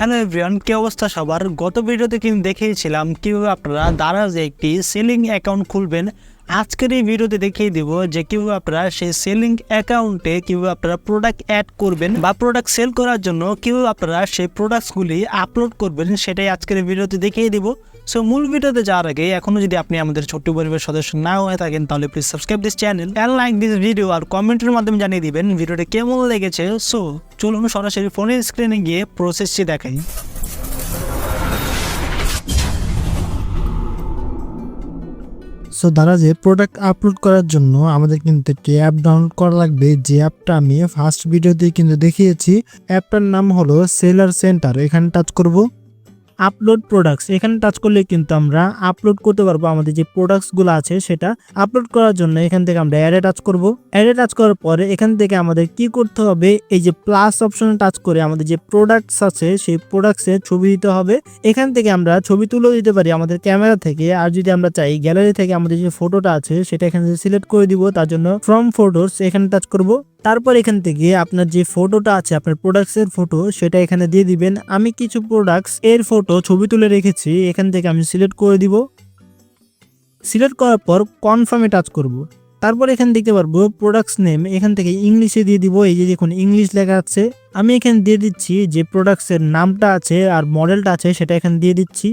Hello everyone, কি অবস্থা সবার? গত ভিডিওতে কিন্তু দেখিয়েছিলাম কীভাবে আপনারা দারাজে একটি সেলিং অ্যাকাউন্ট খুলবেন। আজকের এই ভিডিওতে দেখিয়ে দিব যে কীভাবে আপনারা সেই সেলিং অ্যাকাউন্টে কীভাবে আপনারা প্রোডাক্ট অ্যাড করবেন বা প্রোডাক্ট সেল করার জন্য কীভাবে আপনারা সেই প্রোডাক্টসগুলি আপলোড করবেন সেটাই আজকের ভিডিওতে দেখিয়ে দিব। সো মূল ভিডিওতে যাওয়ার আগে এখনও যদি আপনি আমাদের ছোট্ট পরিবারের সদস্য না হয়ে থাকেন, তাহলে please subscribe this channel and like this video আর কমেন্টের মাধ্যমে জানিয়ে দিবেন ভিডিওটা কেমন লেগেছে। সো চলুন সরাসরি ফোনের স্ক্রিনে গিয়ে প্রসেসটি দেখাই। সো দাদা, যে প্রোডাক্ট আপলোড করার জন্য আমাদের কিন্তু একটি অ্যাপ ডাউনলোড করা লাগবে। যে অ্যাপটা আমি ফার্স্ট ভিডিওতে কিন্তু দেখিয়েছি। অ্যাপটার নাম হলো সেলার সেন্টার এখানে টাচ করব। আপলোড প্রোডাক্টস এখানে টাচ করলে কিন্তু আমরা আপলোড করতে পারব আমাদের যে প্রোডাক্টসগুলো আছে সেটা আপলোড করার জন্য এখান থেকে আমরা অ্যাডে টাচ করব। অ্যাডে টাচ করার পরে এখান থেকে আমাদের কি করতে হবে? এই যে প্লাস অপশনে টাচ করে আমাদের যে প্রোডাক্টস আছে সেই প্রোডাক্টসের ছবি দিতে হবে। এখান থেকে আমরা ছবি তুলেও দিতে পারি আমাদের ক্যামেরা থেকে। আর যদি আমরা চাই গ্যালারি থেকে আমাদের যে ফটোটা আছে সেটা এখানে সিলেক্ট করে দিব। তার জন্য ফ্রম ফটোস এখানে টাচ করব। তারপর এখান থেকে আপনার যে ফটোটা আছে, আপনার প্রোডাক্টস এর ফটো সেটা এখানে দিয়ে দিবেন। আমি কিছু প্রোডাক্টস এর ফটো ছবি তুলে রেখেছি, এখান থেকে আমি সিলেক্ট করে দিব। সিলেক্ট করার পর কনফার্মে টাচ করব। তারপর এখানে দেখতে পারব প্রোডাক্টস নেম এখান থেকে ইংলিশে দিয়ে দিব। এই যে দেখুন ইংলিশ লেখা আছে। আমি এখানে দিয়ে দিচ্ছি যে প্রোডাক্টসের নামটা আছে আর মডেলটা আছে, সেটা এখানে দিয়ে দিচ্ছি।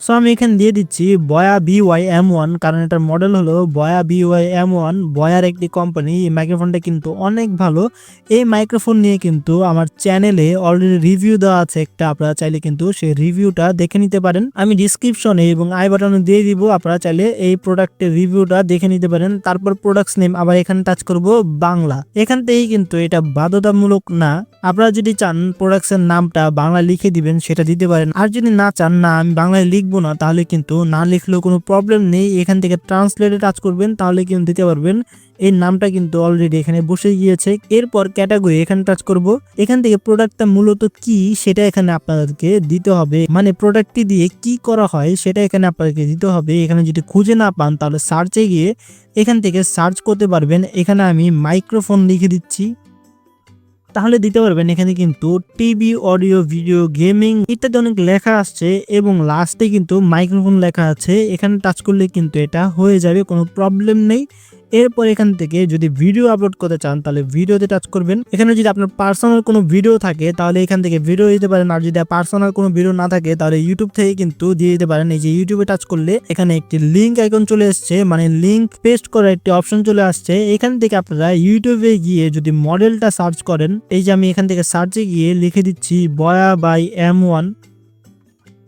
সো আমি এখানে দিয়ে দিচ্ছি বয়া বি ওয়াই এম ওয়ান কারণ এটার মডেল হলো Boya B Y M one বয়ার একটি কোম্পানি এই মাইক্রোফোনটা কিন্তু অনেক ভালো। এই মাইক্রোফোন নিয়ে কিন্তু আমার চ্যানেলে অলরেডি রিভিউ দেওয়া আছে একটা, আপনারা চাইলে কিন্তু সেই রিভিউটা দেখে নিতে পারেন। আমি ডিসক্রিপশনে এবং আই বাটনে দিয়ে দিব, আপনারা চাইলে এই প্রোডাক্টের রিভিউটা দেখে নিতে পারেন। তারপর প্রোডাক্টস নেম আবার এখানে টাচ করব বাংলা। এখান থেকেই কিন্তু এটা বাধ্যতামূলক না। আপনারা যদি চান প্রোডাক্টসের নামটা বাংলা লিখে দিবেন, সেটা দিতে পারেন। আর যদি না চান, না, আমি বাংলায় লিখব না, তাহলে কিন্তু না লিখলেও কোনো প্রবলেম নেই। এখান থেকে ট্রান্সলেটে টাচ করবেন, তাহলে কিন্তু দিতে পারবেন। এই নামটা কিন্তু অলরেডি এখানে বসে গিয়েছে। এরপর ক্যাটাগরি এখানে টাচ করব। এখান থেকে প্রোডাক্টটা মূলত কি সেটা এখানে আপনাদেরকে দিতে হবে। মানে প্রোডাক্টটি দিয়ে কি করা হয় সেটা এখানে আপনাদেরকে দিতে হবে। এখানে যদি খুঁজে না পান, তাহলে সার্চে গিয়ে এখান থেকে সার্চ করতে পারবেন। এখানে আমি মাইক্রোফোন লিখে দিচ্ছি। তাহলে দিতে পারবেন। এখানে কিন্তু টিভি অডিও ভিডিও গেমিং ইত্যাদি অনেক লেখা আসছে এবং লাস্টে কিন্তু মাইক্রোফোন লেখা আছে। এখানে টাচ করলে কিন্তু এটা হয়ে যাবে, কোনো প্রবলেম নেই। এরপর এখান থেকে যদি ভিডিও আপলোড করতে চান, তাহলে ভিডিওতে টাচ করবেন। এখানে যদি আপনার পার্সোনাল কোনো ভিডিও থাকে, তাহলে এখান থেকে ভিডিও দিতে পারেন। আর যদি পার্সোনাল কোনো ভিডিও না থাকে, তাহলে ইউটিউব থেকে কিন্তু দিয়ে দিতে পারেন। এই যে ইউটিউবে টাচ করলে এখানে একটি লিঙ্ক আইকন চলে এসছে মানে লিঙ্ক পেস্ট করার একটি অপশন চলে আসছে। এখান থেকে আপনারা ইউটিউবে গিয়ে যদি মডেলটা সার্চ করেন, এই যে আমি এখান থেকে সার্চে গিয়ে লিখে দিচ্ছি বয়া বাই এম ওয়ান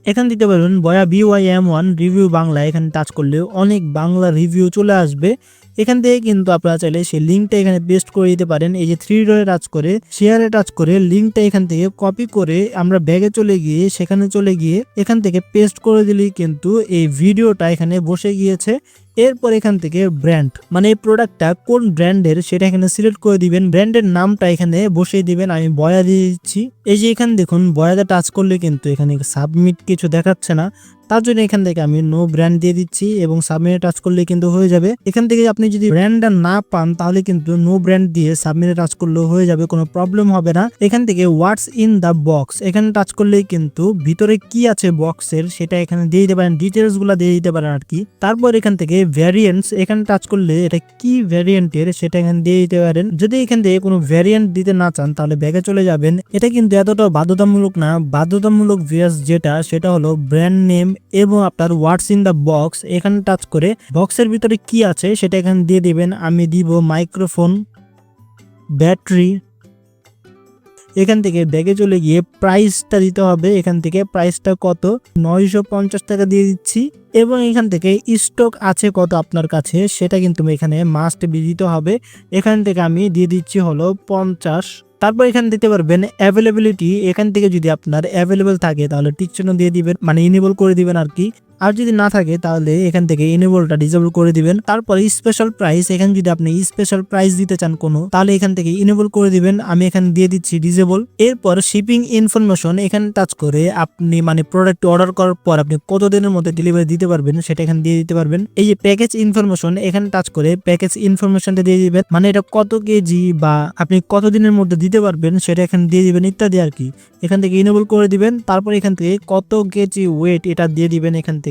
এখান দিতে পারবেন Boya BY M one review Bangla, এখানে টাচ করলে অনেক বাংলা রিভিউ চলে আসবে। এখান থেকে কিন্তু আপনারা চাইলে সেই লিঙ্কটা এখানে পেস্ট করে দিতে পারেন। এই যে থ্রি ডরে টাচ করে শেয়ারে টাচ করে লিঙ্কটা এখান থেকে কপি করে আমরা ব্যাগে চলে গিয়ে, সেখানে চলে গিয়ে এখান থেকে পেস্ট করে দিলেই কিন্তু এই ভিডিওটা এখানে বসে গিয়েছে। এরপর এখান থেকে ব্র্যান্ড মানে এই প্রোডাক্টটা কোন ব্র্যান্ডের সেটা এখানে সিলেক্ট করে দিবেন। ব্র্যান্ডের নামটা এখানে বসিয়ে দিবেন, আমি বয়া দিয়ে দিচ্ছি। এই যে এখানে দেখুন বয়াতে টাচ করলে কিন্তু এখানে সাবমিট কিছু দেখাচ্ছে না। তার জন্য এখান থেকে আমি নো ব্র্যান্ড দিয়ে দিচ্ছি এবং সাবমিটে টাচ করলে কিন্তু হয়ে যাবে। এখান থেকে আপনি যদি ব্র্যান্ডটা না পান, তাহলে কিন্তু নো ব্র্যান্ড দিয়ে সাবমিটে টাচ করলেও হয়ে যাবে, কোনো প্রবলেম হবে না। এখান থেকে হোয়াটস ইন দ্য বক্স এখানে টাচ করলেই কিন্তু ভিতরে কি আছে বক্সের সেটা এখানে দিয়ে দিতে পারেন ডিটেলসগুলা দিয়ে দিতে পারেন আর কি। তারপর এখান থেকে ভ্যারিয়েন্টস এখানে টাচ করলে এটা কি ভ্যারিয়েন্টের সেটা এখানে দিয়ে দিতে পারেন। যদি এখান থেকে কোনো ভ্যারিয়েন্ট দিতে না চান, তাহলে ব্যাগে চলে যাবেন। এটা কিন্তু এতটা বাধ্যতামূলক না। বাধ্যতামূলক ভিএস যেটা, সেটা হলো ব্র্যান্ড নেম এবং আপনার ওয়ার্ডস ইন দ্য বক্স এখানে টাচ করে বক্সের ভিতরে কি আছে সেটা এখানে দিয়ে দিবেন। আমি দিব মাইক্রোফোন ব্যাটারি এখান থেকে ব্যাগে চলে গিয়ে প্রাইসটা দিতে হবে। এখান থেকে প্রাইসটা কত? নয়শো পঞ্চাশ টাকা দিয়ে দিচ্ছি। এবং এখান থেকে স্টক আছে কত আপনার কাছে সেটা কিন্তু এখানে মাস্ট দিতে হবে। এখান থেকে আমি দিয়ে দিচ্ছি হলো পঞ্চাশ। তারপর এখানে দিতে পারবেন অ্যাভেলেবিলিটি এখান থেকে যদি আপনার অ্যাভেলেবেল থাকে, তাহলে টিক চিহ্ন দিয়ে দিবেন মানে ইনেবল করে দিবেন আর কি। আর যদি না থাকে, তাহলে এখান থেকে এনেবলটা ডিসেবল করে দিবেন। তারপরে স্পেশাল প্রাইস এখানে যদি আপনি স্পেশাল প্রাইস দিতে চান কোনো, তাহলে এখান থেকে ইনেবল করে দিবেন। আমি এখানে দিয়ে দিচ্ছি ডিসেবল এরপর শিপিং ইনফরমেশন এখানে টাচ করে আপনি মানে প্রোডাক্ট অর্ডার করার পর আপনি কত দিনের মধ্যে ডেলিভারি দিতে পারবেন, সেটা এখানে দিয়ে দিতে পারবেন। এই যে প্যাকেজ ইনফরমেশন এখানে টাচ করে প্যাকেজ ইনফরমেশনটা দিয়ে দিবেন। মানে এটা কত কেজি বা আপনি কত দিনের মধ্যে দিতে পারবেন, সেটা এখানে দিয়ে দিবেন ইত্যাদি আর কি। এখান থেকে ইনেবল করে দিবেন। তারপর এখান থেকে কত কেজি ওয়েট এটা দিয়ে দিবেন এখান থেকে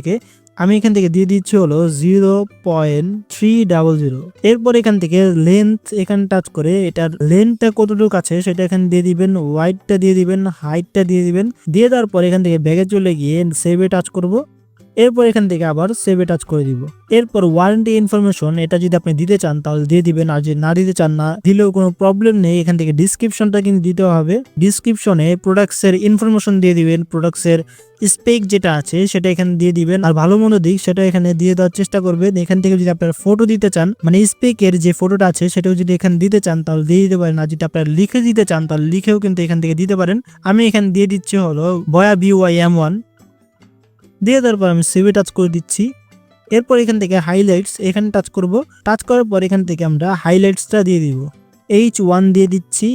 আমি এখান থেকে দিয়ে দিচ্ছি হলো zero point three double zero. এরপর এখান থেকে লেন্থ এখানে টাচ করে এটার লেন্থটা কতটুকু আছে সেটা এখানে দিয়ে দিবেন ওয়াইডটা দিয়ে দিবেন হাইটটা দিয়ে দিবেন। দিয়ে দেওয়ার পর এখান থেকে ব্যাগে চলে গিয়ে সেভে টাচ করব। এরপর এখান থেকে আবার সেভে টাচ করে দিব। এরপর ওয়ারেন্টি ইনফরমেশন এটা যদি আপনি দিতে চান, তাহলে দিয়ে দিবেন। আর যদি না দিতে চান, না দিলেও কোনো প্রবলেম নেই। এখান থেকে ডিসক্রিপশনটা কিন্তু দিতে হবে। ডিসক্রিপশনে প্রোডাক্টসের ইনফরমেশন দিয়ে দিবেন। প্রোডাক্টসের স্পেক যেটা আছে, সেটা এখানে দিয়ে দিবেন। আর ভালো মন্দ দিক, সেটা এখানে দিয়ে দেওয়ার চেষ্টা করবেন। এখান থেকে যদি আপনার ফটো দিতে চান মানে স্পেকের যে ফটোটা আছে, সেটাও যদি এখানে দিতে চান, তাহলে দিয়ে দিতে পারেন। আর যদি আপনারা লিখে দিতে চান, তাহলে লিখেও কিন্তু এখান থেকে দিতে পারেন। আমি এখানে দিয়ে দিচ্ছি হলো Boya B Y M one দিয়ে দেওয়ার পর আমি সেভে টাচ করে দিচ্ছি। এরপর এখান থেকে হাইলাইটস এখানে টাচ করব। টাচ করার পর এখান থেকে আমরা হাইলাইটসটা দিয়ে দিব। এইচ ওয়ান দিয়ে দিচ্ছি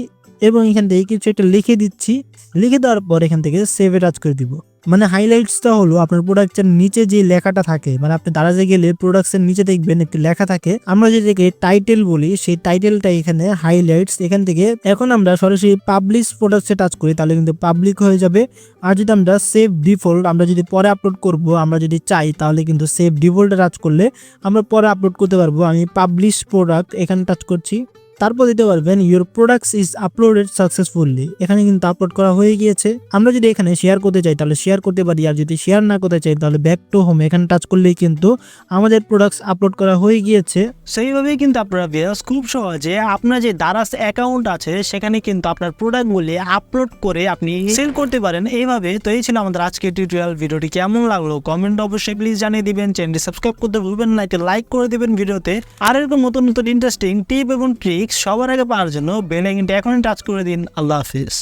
এবং এখান থেকে কিছু একটা লিখে দিচ্ছি। লিখে দেওয়ার পর এখান থেকে সেভে টাচ করে দিব। মানে হাইলাইটসটা হলো আপনার প্রোডাক্টের নিচে যে লেখাটা থাকে মানে আপনি দাঁড়াতে গেলে প্রোডাক্টের নিচে দেখবেন একটি লেখা থাকে, আমরা যেটাকে টাইটেল বলি, সেই টাইটেলটা এখানে হাইলাইটস এখান থেকে এখন আমরা সরাসরি পাবলিশ প্রোডাক্টসে টাচ করি, তাহলে কিন্তু পাবলিক হয়ে যাবে। আর যদি আমরা সেভ ডিফল্ট আমরা যদি পরে আপলোড করব, আমরা যদি চাই, তাহলে কিন্তু সেভ ডিফল্টে টাচ করলে আমরা পরে আপলোড করতে পারব। আমি পাবলিশ প্রোডাক্ট এখানে টাচ করছি। তারপর দিতে পারবেন your products is uploaded successfully এখানে কিন্তু আপলোড করা হয়ে গিয়েছে। আমরা যদি এখানে শেয়ার করতে চাই, তাহলে শেয়ার করতে পারি, আর যদি শেয়ার না করতে চাই, তাহলে ব্যাক টু হোম এখানে টাচ করলেই কিন্তু আমাদের প্রোডাক্টস আপলোড করা হয়ে গিয়েছে। সেইভাবেই কিন্তু আপনারা ভিউয়ার্স খুব সহজে আপনার যে দারাস অ্যাকাউন্ট আছে, সেখানে কিন্তু আপনার প্রোডাক্টগুলি আপলোড করে আপনি সেল করতে পারেন। এইভাবে তো এই ছিল আমাদের আজকের টিউটোরিয়াল ভিডিওটি কেমন লাগল? কমেন্ট অবশ্যই প্লিজ জানিয়ে দিবেন। চ্যানেলটি সাবস্ক্রাইব করতে ভুলবেন না, একটি লাইক করে দিবেন ভিডিওতে। আর এরকম নতুন নতুন ইন্টারেস্টিং টিপ এবং ট্রিক্স সবার আগে পাওয়ার জন্য বেল এখনই টাচ করে দিন। আল্লাহ হাফিজ।